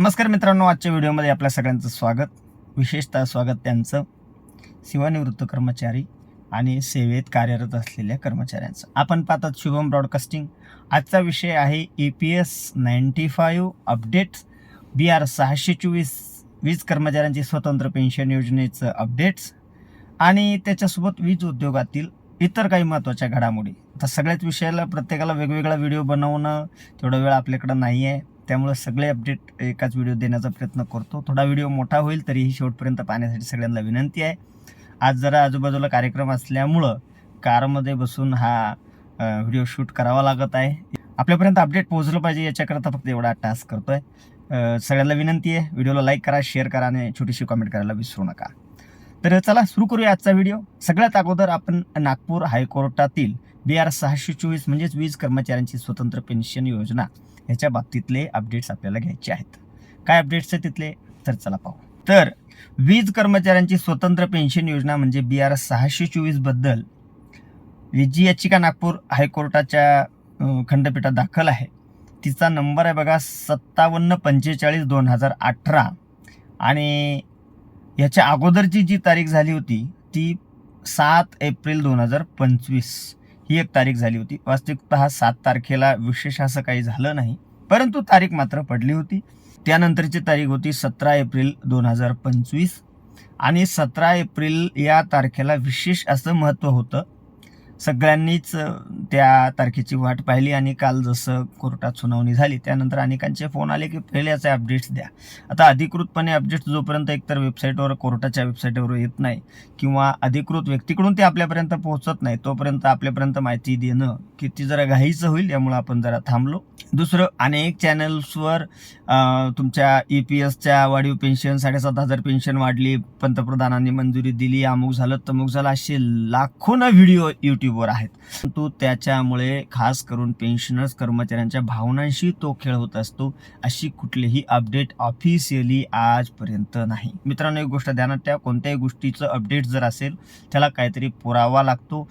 नमस्कार मित्रांनो आजच्या व्हिडिओमध्ये आपल्या सगळ्यांचं स्वागत. विशेषतः स्वागत त्यांचं सेवानिवृत्त कर्मचारी आणि सेवेत कार्यरत असलेल्या कर्मचाऱ्यांचं. आपण पाहतात शुभम ब्रॉडकास्टिंग. आजचा विषय आहे E P S ninety five update B R सहाशे चोवीस वीज कर्मचाऱ्यांची स्वतंत्र पेन्शन योजनेचं अपडेट्स. आणि त्याच्यासोबत वीज उद्योगातील इतर काही महत्त्वाच्या घडामोडी. आता सगळ्याच विषयाला प्रत्येकाला वेगवेगळा व्हिडिओ बनवणं तेवढा वेळ आपल्याकडं नाही आहे त्यामुळे सगळे अपडेट एकाच व्हिडिओ देण्याचा प्रयत्न करतो. थोडा व्हिडिओ मोठा होईल तरीही शेवटपर्यंत पाहण्यासाठी सगळ्यांना विनंती आहे. आज जरा आजूबाजूला कार्यक्रम असल्यामुळं कारमध्ये बसून हा व्हिडिओ शूट करावा लागत आहे. आपल्यापर्यंत अपडेट पोहोचलं पाहिजे याच्याकरता फक्त एवढा टास्क करतो आहे सगळ्यांना विनंती आहे व्हिडिओला लाईक करा शेअर करा आणि छोटीशी कमेंट करायला विसरू नका. तर चला सुरू करूया आजचा व्हिडिओ सगळ्यात अगोदर आपण नागपूर हायकोर्टातील बी आर सहाशे चोवीस म्हणजेच वीज कर्मचाऱ्यांची स्वतंत्र पेन्शन योजना ह्याच्या बाबतीतले अपडेट्स आपल्याला घ्यायचे आहेत. काय अपडेट्स आहेत तिथले? तर चला पाहू. तर वीज कर्मचाऱ्यांची स्वतंत्र पेन्शन योजना म्हणजे बी आर सहाशे चोवीसबद्दल जी याचिका नागपूर हायकोर्टाच्या खंडपीठात दाखल आहे. तिचा नंबर आहे बघा सत्तावन्न पंचेचाळीस दोन हजार अठरा. आणि याच्या अगोदरची जी तारीख झाली होती ती सात एप्रिल दोन हजार पंचवीस. ही एक तारीख झाली होती. वास्तविकतः सात तारखेला विशेष असं काही झालं नाही परंतु तारीख मात्र पडली होती. त्यानंतरची तारीख होती सतरा एप्रिल दोन हजार पंचवीस आणि सतरा एप्रिल या तारखेला विशेष असं महत्त्व होतं. सगळ्यांनीच त्या तारखेची वाट पाहिली आणि काल जसं कोर्टात सुनावणी झाली त्यानंतर अनेकांचे फोन आले की पहिले याचे अपडेट्स द्या. आता अधिकृतपणे अपडेट्स जोपर्यंत एकतर वेबसाईटवर कोर्टाच्या वेबसाईटवर येत नाही किंवा अधिकृत व्यक्तीकडून ते आपल्यापर्यंत पोहोचत नाही तोपर्यंत आपल्यापर्यंत माहिती देणं किती जरा घाईचं होईल यामुळे आपण जरा थांबलो. दुसरं अनेक चॅनल्सवर तुमच्या ई पी एसच्या वाढीव पेन्शन साडेसात हजार पेन्शन वाढली पंतप्रधानांनी मंजुरी दिली अमुक झालं तमुक झालं असे लाखोना व्हिडिओ यूट्यूब यूट्यूबवर आहेत. परंतु त्याच्यामुळे खास करून पेन्शनर्स कर्मचाऱ्यांच्या भावनांशी तो खेळ होत असतो अशी कुठलीही अपडेट ऑफिशियली आजपर्यंत नाही. मित्रांनो एक गोष्ट ध्यानात ठेवा कोणत्याही गोष्टीचं अपडेट जर असेल त्याला काहीतरी पुरावा लागतो.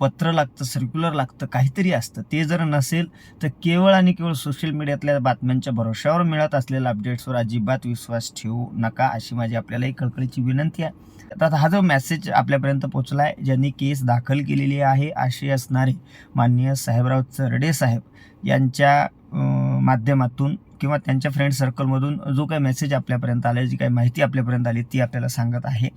पत्र लागतं सर्क्युलर लागतं काहीतरी असतं. ते जर नसेल तर केवळ आणि केवळ सोशल मीडियातल्या बातम्यांच्या भरोश्यावर मिळत असलेल्या अपडेट्सवर अजिबात विश्वास ठेवू नका अशी माझी आपल्याला एक कळकळीची विनंती आहे. आता हा जो मेसेज आपल्यापर्यंत पोचला आहे ज्यांनी केस दाखल केलेली आहे असे असणारे माननीय साहेबराव चरडे साहेब यांच्या माध्यमातून किंवा त्यांच्या फ्रेंड सर्कलमधून जो काही मेसेज आपल्यापर्यंत आला जी काही माहिती आपल्यापर्यंत आली ती आपल्याला सांगत आहे.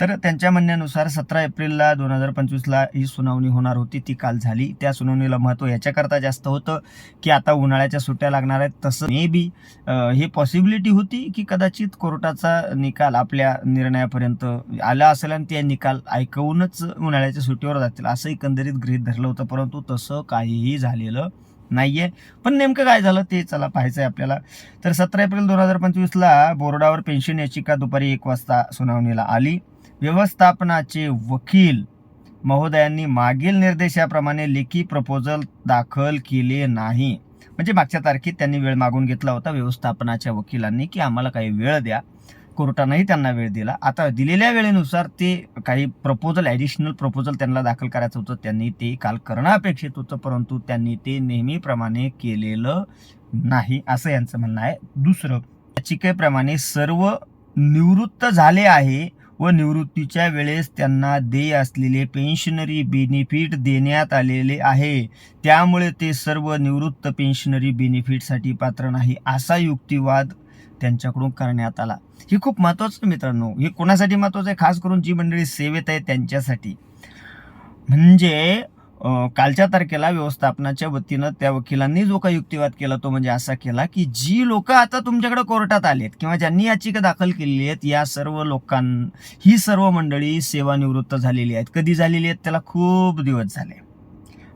तर त्यांच्या म्हणण्यानुसार सतरा एप्रिलला दोन हजार पंचवीसला ही सुनावणी होणार होती. ती काल झाली. त्या सुनावणीला महत्त्व याच्याकरता जास्त होतं की आता उन्हाळ्याच्या सुट्ट्या लागणार आहेत. तसं मे बी हे पॉसिबिलिटी होती की कदाचित कोर्टाचा निकाल आपल्या निर्णयापर्यंत आला असेल आणि ते निकाल ऐकवूनच उन्हाळ्याच्या सुट्टीवर जातील असं एकंदरीत गृहीत धरलं होतं. परंतु तसं काहीही झालेलं नाहीये. पण नेमकं काय झालं ते चला पाहायचं आहे आपल्याला. तर सतरा एप्रिल दोन हजार पंचवीसला बोर्डावर पेन्शन याचिका दुपारी एक वाजता सुनावणीला आली. व्यवस्थापनाचे वकील महोदयांनी मागील निर्देशाप्रमाणे लेखी प्रपोजल दाखल केले नाही. म्हणजे मागच्या तारखेत त्यांनी वेळ मागून घेतला होता व्यवस्थापनाच्या वकिलांनी की आम्हाला काही वेळ द्या. कोर्टानंही त्यांना वेळ दिला. आता दिलेल्या वेळेनुसार ते काही प्रपोजल ॲडिशनल प्रपोजल त्यांना दाखल करायचं होतं त्यांनी ते काल करणं अपेक्षित होतं परंतु त्यांनी ते नेहमीप्रमाणे केलेलं नाही असं यांचं म्हणणं आहे. दुसरं याचिकेप्रमाणे सर्व निवृत्त झाले आहे व निवृत्तीच्या वेळेस त्यांना देय असलेले पेन्शनरी बेनिफिट देण्यात आलेले आहे. त्यामुळे ते सर्व निवृत्त पेन्शनरी बेनिफिटसाठी पात्र नाही असा युक्तिवाद त्यांच्याकडून करण्यात आला. हे खूप महत्त्वाचं मित्रांनो. हे कोणासाठी महत्त्वाचं आहे? खास करून जी मंडळी सेवेत आहे त्यांच्यासाठी. म्हणजे कालच्या तारखेला व्यवस्थापनाच्या वतीनं त्या वकिलांनी जो काही युक्तिवाद केला तो म्हणजे असा केला की जी लोक आता तुमच्याकडे कोर्टात आलेत किंवा ज्यांनी याचिका दाखल केलेली आहेत या सर्व लोकां ही सर्व मंडळी सेवानिवृत्त झालेली आहेत. कधी झालेली आहेत? त्याला खूप दिवस झाले.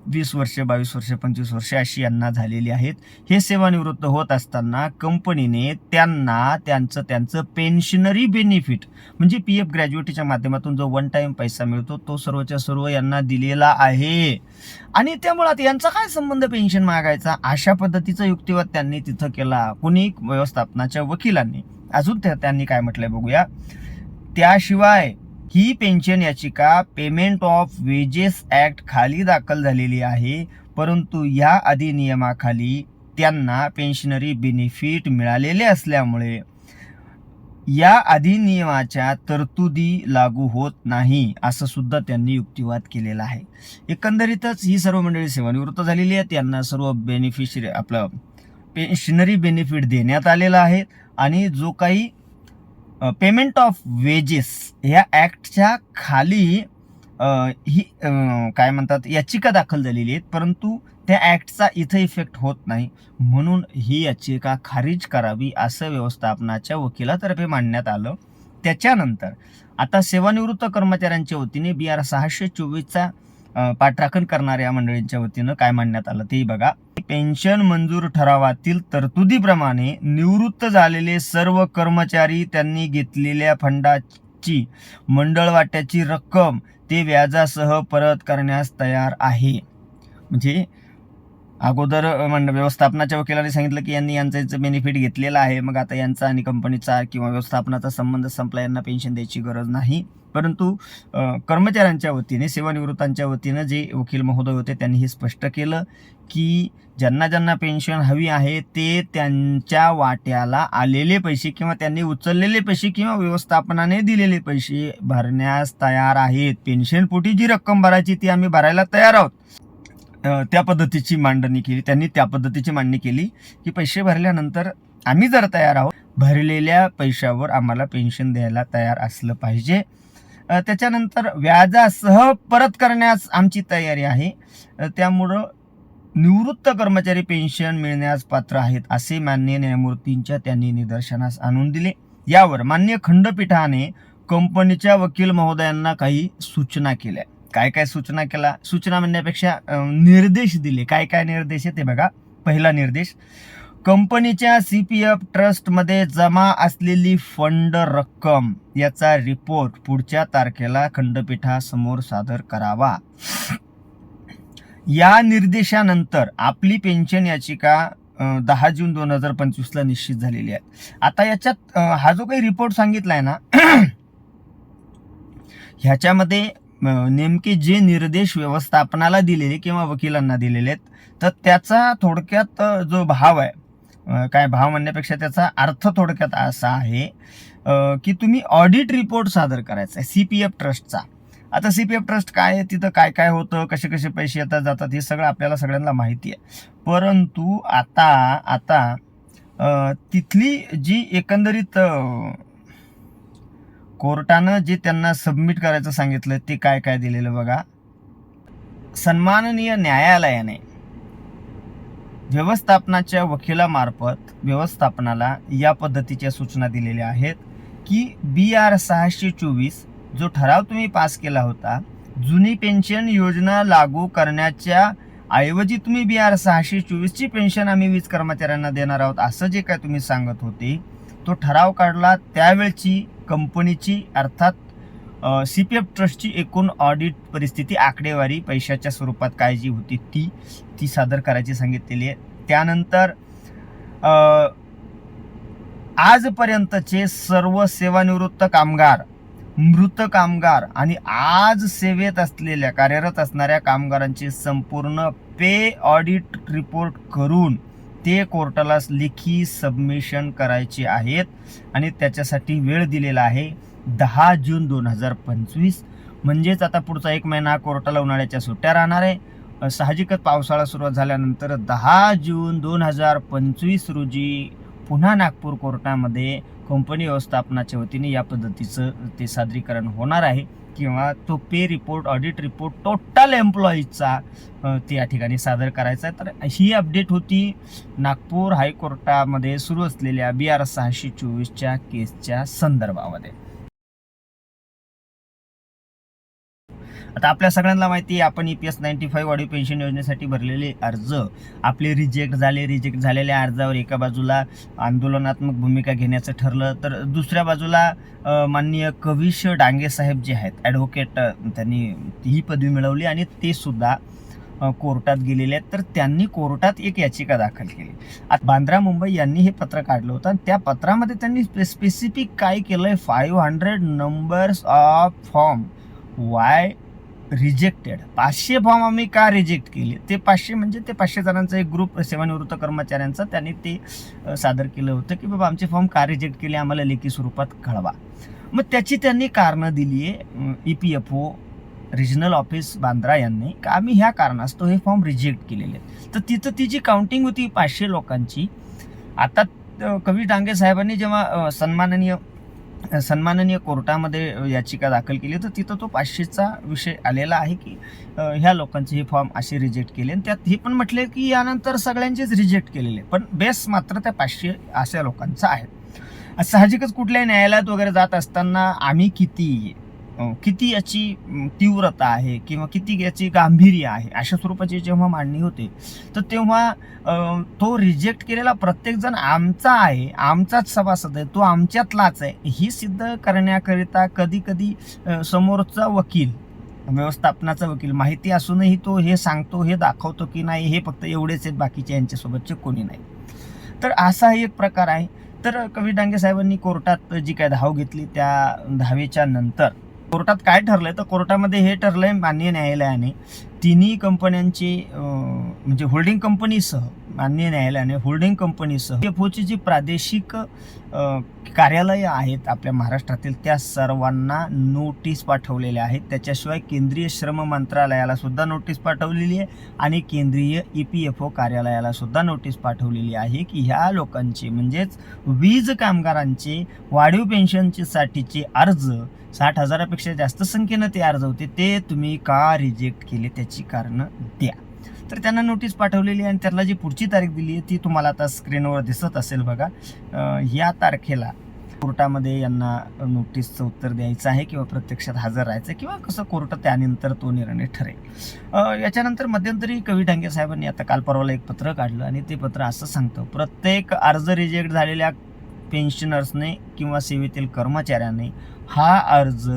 वीस वर्ष बावीस वर्ष पंचवीस वर्ष अशी यांना झालेली आहेत. हे सेवानिवृत्त होत असताना कंपनीने त्यांना त्यांचं त्यांचं पेन्शनरी बेनिफिट म्हणजे पी एफ ग्रॅज्युएटीच्या माध्यमातून जो वन टाइम पैसा मिळतो तो सर्वच्या सर्व यांना दिलेला आहे. आणि त्यामुळे आता यांचा काय संबंध पेन्शन मागायचा? अशा पद्धतीचा युक्तिवाद त्यांनी तिथं केला. कुणी व्यवस्थापनाच्या वकिलांनी. अजून त्या- त्यांनी काय म्हटलंय बघूया. त्याशिवाय ही पेन्शन याचिका पेमेंट ऑफ वेजेस ऍक्ट खाली दाखल झालेली आहे. परंतु या अधिनियमाखाली त्यांना पेन्शनरी बेनिफिट मिळालेले असल्यामुळे या अधिनियमाच्या तरतुदी लागू होत नाही असं सुद्धा त्यांनी युक्तिवाद केलेला आहे. एकंदरीतच ही सर्व मंडळी सेवानिवृत्त झालेली आहेत. त्यांना सर्व बेनिफिशरी आपलं पेन्शनरी बेनिफिट देण्यात आलेला आहे. आणि जो काही पेमेंट ऑफ वेजेस ह्या ॲक्टच्या खाली ही काय म्हणतात याचिका दाखल झालेली आहेत परंतु त्या ॲक्टचा इथं इफेक्ट होत नाही. म्हणून ही याचिका खारिज करावी असं व्यवस्थापनाच्या वकिलातर्फे मांडण्यात आलं. त्याच्यानंतर आता सेवानिवृत्त कर्मचाऱ्यांच्या वतीने बी आर सहाशे चोवीसचा पाठराखण करणाऱ्या मंडळींच्या वतीनं काय मांडण्यात आलं ते बघा. पेन्शन मंजूर ठरावातील तरतुदीप्रमाणे निवृत्त झालेले सर्व कर्मचारी त्यांनी घेतलेल्या फंडाची मंडळ वाट्याची रक्कम ते व्याजासह परत करण्यास तयार आहे. म्हणजे अगोदर मंड व्यवस्थापनाच्या वकिलाने सांगितलं की यांनी यांचं याचं बेनिफिट घेतलेलं आहे. मग आता यांचा आणि कंपनीचा किंवा व्यवस्थापनाचा संबंध संपला यांना पेन्शन द्यायची गरज नाही. परंतु कर्मचाऱ्यांच्या वतीने सेवानिवृत्तांच्या वतीनं जे वकील महोदय होते त्यांनी हे स्पष्ट केलं की ज्यांना ज्यांना पेन्शन हवी आहे ते त्यांच्या वाट्याला आलेले पैसे किंवा त्यांनी उचललेले पैसे किंवा व्यवस्थापनाने दिलेले पैसे भरण्यास तयार आहेत. पेन्शनपोटी जी रक्कम भरायची ती आम्ही भरायला तयार आहोत. त्या पद्धतीची मांडणी केली. त्यांनी त्या पद्धतीची मांडणी केली की पैसे भरल्यानंतर आम्ही जर तयार आहोत भरलेल्या पैशावर आम्हाला पेन्शन द्यायला तयार असलं पाहिजे. त्याच्यानंतर व्याजासह परत करण्यास आमची तयारी आहे. त्यामुळं निवृत्त कर्मचारी पेन्शन मिळण्यास पात्र आहेत असे मान्य न्यायमूर्तींच्या त्यांनी निदर्शनास आणून दिले. यावर मान्य खंडपीठाने कंपनीच्या वकील महोदयांना काही सूचना केल्या. काय काय सूचना केला? सूचना म्हणण्यापेक्षा निर्देश दिले. काय काय निर्देश आहे ते बघा. पहिला निर्देश कंपनीच्या सी पी एफ ट्रस्टमध्ये जमा असलेली फंड रक्कम याचा रिपोर्ट पुढच्या तारखेला खंडपीठासमोर सादर करावा. या निर्देशानंतर आपली पेन्शन याचिका दहा जून दोन हजार पंचवीसला निश्चित झालेली आहे. आता याच्यात हा जो काही रिपोर्ट सांगितलाय ना ह्याच्यामध्ये नेमके जे निर्देश व्यवस्थापनाला दिलेले किंवा वकिलांना दिलेले आहेत तर त्याचा थोडक्यात जो भाव आहे काय भाव म्हणण्यापेक्षा त्याचा अर्थ थोडक्यात असा आहे की तुम्ही ऑडिट रिपोर्ट सादर करायचा आहे सी पी एफ ट्रस्टचा आता सी पी एफ ट्रस्ट काय आहे तिथं काय काय होतं कसे कसे पैसे येतात जातात हे सगळं आपल्याला सगळ्यांना माहिती आहे. परंतु आता आता तिथली जी एकंदरीत कोर्टानं जे त्यांना सबमिट करायचं सांगितलं ते काय काय दिलेलं बघा. सन्माननीय न्यायालयाने व्यवस्थापनाच्या वकिलामार्फत व्यवस्थापनाला या पद्धतीच्या सूचना दिलेल्या आहेत की बी आर सहाशे चोवीस जो ठराव तुम्ही पास केला होता जुनी पेन्शन योजना लागू करण्याच्या ऐवजी तुम्ही बी आर सहाशे चोवीसची पेन्शन आम्ही वीज कर्मचाऱ्यांना देणार आहोत असं जे काय तुम्ही सांगत होते तो ठराव काढला. त्यावेळची कंपनीची अर्थात सी पी एफ ट्रस्टची एकूण ऑडिट परिस्थिती आकडेवारी पैशाच्या स्वरूपात काय जी होती ती ती सादर करायची सांगितलेली आहे. त्यानंतर आजपर्यंतचे सर्व सेवानिवृत्त कामगार मृत कामगार आणि आज सेवेत असलेल्या कार्यरत असणाऱ्या कामगारांचे संपूर्ण पे ऑडिट रिपोर्ट करून ते कोर्टाला लेखी सबमिशन करायचे आहेत आणि त्याच्यासाठी वेळ दिलेला आहे. दहा जून दोन हजार पंचवीस. म्हणजेच आता पुढचा एक महिना कोर्टाला उन्हाळ्याच्या सुट्ट्या राहणार आहे. साहजिकच पावसाळा सुरुवात झाल्यानंतर दहा जून दोन हजार पंचवीस रोजी पुन्हा नागपूर कोर्टामध्ये कंपनी व्यवस्थापनाच्या वतीने या पद्धतीचं ते सादरीकरण होणार आहे. किंवा तो pay report audit report total एम्प्लॉईजचा ते या ठिकाणी सादर करायचा आहे. तर ही अपडेट होती नागपूर हायकोर्टामध्ये सुरू असलेल्या बी आर सहाशे चोवीसच्या केसच्या संदर्भामध्ये. आता आपल्या सगळ्यांना माहिती आहे आपण E P S ninety five वाढीव पेन्शन योजनेसाठी भरलेले अर्ज. आपले रिजेक्ट झाले रिजेक्ट झालेल्या अर्जावर एका बाजूला आंदोलनात्मक भूमिका घेण्याचं ठरलं. तर दुसऱ्या बाजूला माननीय कविश डांगे साहेब जे आहेत ॲडव्होकेट त्यांनी ही पदवी मिळवली आणि ते सुद्धा कोर्टात गेलेले आहेत. तर त्यांनी कोर्टात एक याचिका दाखल केली. आता बांद्रा मुंबई यांनी हे पत्र काढलं होतं आणि त्या पत्रामध्ये त्यांनी स्पेसिफिक काय केलं आहे five hundred numbers of form why rejected पाचशे फॉर्म आम्ही का रिजेक्ट केले? ते पाचशे म्हणजे ते पाचशे जणांचा एक ग्रुप सेवानिवृत्त कर्मचाऱ्यांचा त्यांनी ते सादर केलं होतं की बाबा आमचे फॉर्म का रिजेक्ट केले? आम्हाला लेखी स्वरूपात कळवा. मग त्याची त्यांनी कारणं दिली आहे E P F O regional office Bandra यांनी का आम्ही ह्या कारणास्तव हे फॉर्म रिजेक्ट केलेले आहेत. तर तिथं ती जी काउंटिंग होती पाचशे लोकांची आता कवी डांगे साहेबांनी जेव्हा सन्माननीय सन्माननीय कोर्टामध्ये याचिका दाखल केली. तर तिथं तो पाचशेचा विषय आलेला आहे की ह्या लोकांचे हे फॉर्म असे रिजेक्ट केले आणि त्यात हे पण म्हटले की यानंतर सगळ्यांचेच रिजेक्ट केलेले. पण बेस मात्र त्या पाचशे अशा लोकांचा आहे. साहजिकच कुठल्याही न्यायालयात वगैरे जात असताना आम्ही किती किती याची तीव्रता आहे किंवा किती याची गांभीर्य आहे अशा स्वरूपाची जेव्हा मांडणी होते तर तेव्हा तो रिजेक्ट केलेला प्रत्येकजण आमचा आहे आमचाच सभासद आहे तो आमच्यातलाच आहे ही सिद्ध करण्याकरिता कधी कधी समोरचा वकील व्यवस्थापनाचा वकील माहिती असूनही तो हे सांगतो हे दाखवतो की नाही हे फक्त एवढेच आहेत बाकीचे यांच्यासोबतचे कोणी नाही. तर असा एक प्रकार आहे. तर कवी डांगे साहेबांनी कोर्टात जी काय धाव घेतली त्या धावेच्या नंतर कोर्टात काय ठरलंय तर कोर्टामध्ये हे ठरलंय मान्य न्यायालयाने तिन्ही कंपन्यांची म्हणजे होल्डिंग कंपनीसह मान्य न्यायालयाने होल्डिंग कंपनीसह एफओची जी प्रादेशिक कार्यालयं आहेत आपल्या महाराष्ट्रातील त्या सर्वांना नोटीस पाठवलेल्या आहेत. त्याच्याशिवाय केंद्रीय श्रम मंत्रालयाला सुद्धा नोटीस पाठवलेली आहे आणि केंद्रीय ई पी एफ ओ कार्यालयाला सुद्धा नोटीस पाठवलेली आहे की ह्या लोकांचे म्हणजेच वीज कामगारांचे वाढीव पेन्शनचे साठीचे अर्ज साठ हजारापेक्षा जास्त संख्येनं ते अर्ज होते ते तुम्ही का रिजेक्ट केले? त्याची कारणं द्या. तर त्यांना नोटीस पाठवलेली आहे आणि त्याला जी पुढची तारीख दिली आहे ती तुम्हाला आता स्क्रीनवर दिसत असेल बघा. या तारखेला कोर्टामध्ये यांना नोटीसचं उत्तर द्यायचं आहे किंवा प्रत्यक्षात हजर राहायचं आहे किंवा कसं कोर्ट त्यानंतर तो निर्णय ठरेल. याच्यानंतर मध्यंतरी कवी डांगे साहेबांनी आता काल परवाला एक पत्र काढलं आणि ते पत्र असं सांगतं प्रत्येक अर्ज रिजेक्ट झालेल्या पेन्शनर्सने किंवा सेवेतील कर्मचाऱ्याने हा अर्ज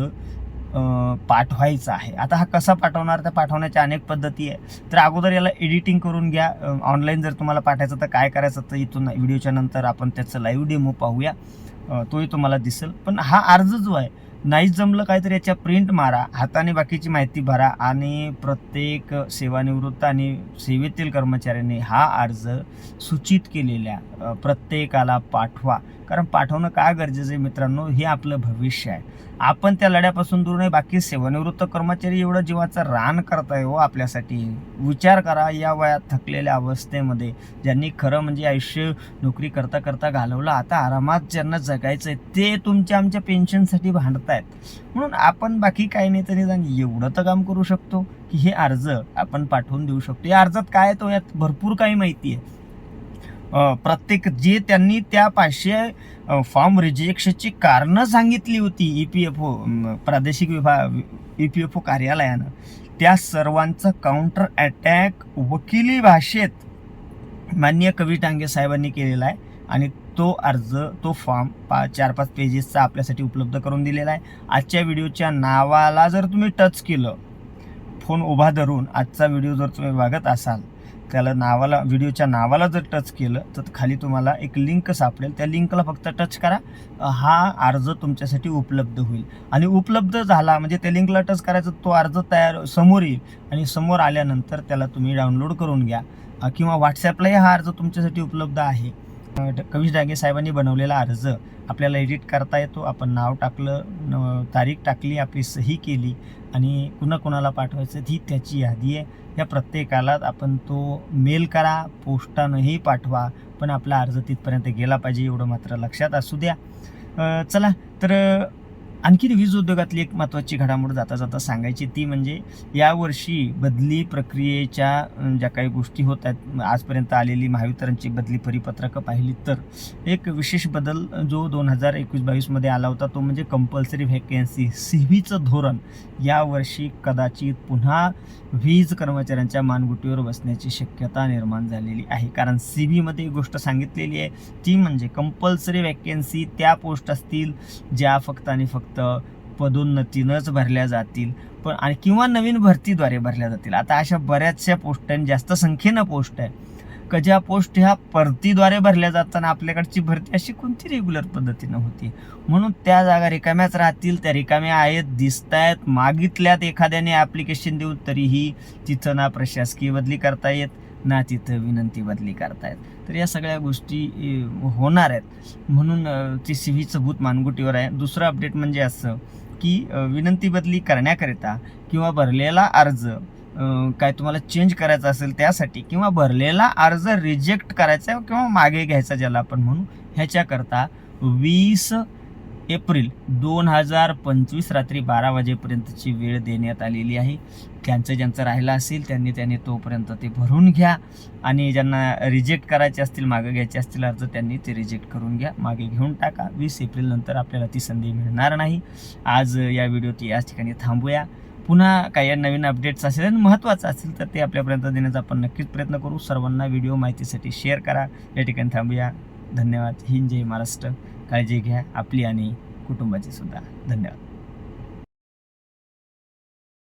पाठवायचा आहे. आता हा कसा पाठवणार? तर पाठवण्याच्या अनेक पद्धती आहे. तर अगोदर याला एडिटिंग करून घ्या. ऑनलाईन जर तुम्हाला पाठायचं तर काय करायचं तर इथून व्हिडिओच्या नंतर आपण त्याचं लाईव्ह डेमो पाहूया. तोही तुम्हाला दिसेल. पण हा अर्ज जो आहे नाही जमलं काय तर याच्या प्रिंट मारा हाताने बाकीची माहिती भरा आणि प्रत्येक सेवानिवृत्त आणि सेवेतील कर्मचाऱ्यांनी हा अर्ज सूचित केलेल्या प्रत्येकाला पाठवा. कारण पाठवणं का गरजेचं आहे मित्रांनो? हे आपलं भविष्य आहे. आपण त्या लढ्यापासून दूर नाही बाकी सेवानिवृत्त कर्मचारी एवढं जीवाचं रान करताय हो आपल्यासाठी. विचार करा या वयात थकलेल्या अवस्थेमध्ये. ज्यांनी खरं म्हणजे आयुष्य नोकरी करता करता घालवलं आता आरामात ज्यांना जगायचं आहे ते तुमच्या आमच्या पेन्शनसाठी भांडतायत. म्हणून आपण बाकी काही नाही तरी जाण एवढं तर काम करू शकतो की हे अर्ज आपण पाठवून देऊ शकतो. या अर्जात काय आहे तो यात भरपूर काही माहिती आहे. प्रत्येक जे त्यांनी त्या पाचशे फॉर्म रिजेक्शनची कारणं सांगितली होती ई पी एफ ओ प्रादेशिक विभाग ई पी एफ ओ कार्यालयानं त्या सर्वांचं काउंटर अटॅक वकिली भाषेत माननीय कवी टांगे साहेबांनी केलेला आहे आणि तो अर्ज तो फॉर्म पा चार पाच पेजेसचा आपल्यासाठी उपलब्ध करून दिलेला आहे. आजच्या व्हिडिओच्या नावाला जर तुम्ही टच केलं फोन उभा धरून आजचा व्हिडिओ जर तुम्ही बघत असाल त्याला नावाला व्हिडिओच्या नावाला जर टच केलं तर खाली तुम्हाला एक लिंक सापडेल. त्या लिंकला फक्त टच करा. हा अर्ज तुमच्यासाठी उपलब्ध होईल. आणि उपलब्ध झाला म्हणजे त्या लिंकला टच करायचा तो अर्ज तयार समोर येईल. आणि समोर आल्यानंतर त्याला तुम्ही डाउनलोड करून घ्या. किंवा व्हॉट्सॲपलाही हा अर्ज तुमच्यासाठी उपलब्ध आहे. कवीश डांगे साहेबांनी बनवलेला अर्ज आपल्याला एडिट करता येतो. आपण नाव टाकलं न- तारीख टाकली आपली सही केली आणि कुणाकुणाला पाठवायचं ही त्याची यादी आहे. या प्रत्येकाला आपण तो मेल करा पोस्टानंही पाठवा पण आपला अर्ज तिथपर्यंत गेला पाहिजे एवढं मात्र लक्षात असू द्या. चला तर आणखी आणखीन वीज उद्योगातली एक महत्त्वाची घडामोड जाता जाता सांगायची ती म्हणजे यावर्षी बदली प्रक्रियेच्या ज्या काही गोष्टी होत आहेत आजपर्यंत आलेली महावितरणची बदली परिपत्रकं पाहिली तर एक विशेष बदल जो दोन हजार एकवीस बावीसमध्ये आला होता तो म्हणजे कंपल्सरी व्हॅकन्सी सी व्हीचं धोरण. यावर्षी कदाचित पुन्हा वीज कर्मचाऱ्यांच्या मानगुटीवर बसण्याची शक्यता निर्माण झालेली आहे. कारण सी व्हीमध्ये एक गोष्ट सांगितलेली आहे ती म्हणजे कंपल्सरी व्हॅकन्सी त्या पोस्ट असतील ज्या फक्त आणि फक्त पदोन्नतीनंच भरल्या जातील. पण आणि किंवा नवीन भरतीद्वारे भरल्या जातील. आता अशा बऱ्याचशा पोस्ट आहेत जास्त संख्येनं पोस्ट आहे क ज्या पोस्ट ह्या परतीद्वारे भरल्या जाताना आपल्याकडची भरती अशी कोणती रेग्युलर पद्धतीनं होती? म्हणून त्या जागा रिकाम्याच राहतील त्या रिकाम्या आहेत दिसत आहेत मागितल्यात एखाद्याने ॲप्लिकेशन देऊन तरीही तिथं ना प्रशासकीय बदली करता येत. ना तिथं विनंती बदली करतायत. तर या सगळ्या गोष्टी होणार आहेत. म्हणून ती सी व्हीचं भूत मानगुटीवर आहे. दुसरं अपडेट म्हणजे असं की विनंती बदली करण्याकरिता किंवा भरलेला अर्ज काय तुम्हाला चेंज करायचा असेल त्यासाठी किंवा भरलेला अर्ज रिजेक्ट करायचा किंवा मागे घ्यायचा ज्याला आपण म्हणू ह्याच्याकरता वीस एप्रिल दोन हजार पंचवीस रात्री बारा वाजेपर्यंतची वेळ देण्यात आलेली आहे. ज्यांचं ज्यांचं राहिलं असेल त्यांनी त्यांनी तोपर्यंत ते भरून घ्या. आणि ज्यांना रिजेक्ट करायचे असतील मागे घ्यायचे असतील अर्ज त्यांनी ते रिजेक्ट करून घ्या. मागे घेऊन टाका. वीस एप्रिल नंतर आपल्याला ती संधी मिळणार नाही. आज या व्हिडिओ याच ठिकाणी थांबूया. पुन्हा काही नवीन अपडेट्स असेल आणि महत्त्वाचं असेल तर ते आपल्यापर्यंत देण्याचा आपण नक्कीच प्रयत्न करू. सर्वांना व्हिडिओ माहितीसाठी शेअर करा. या ठिकाणी थांबूया. धन्यवाद. हिंद जय महाराष्ट्र. काळजी घ्या आपली आणि कुटुंबाची सुद्धा. धन्यवाद.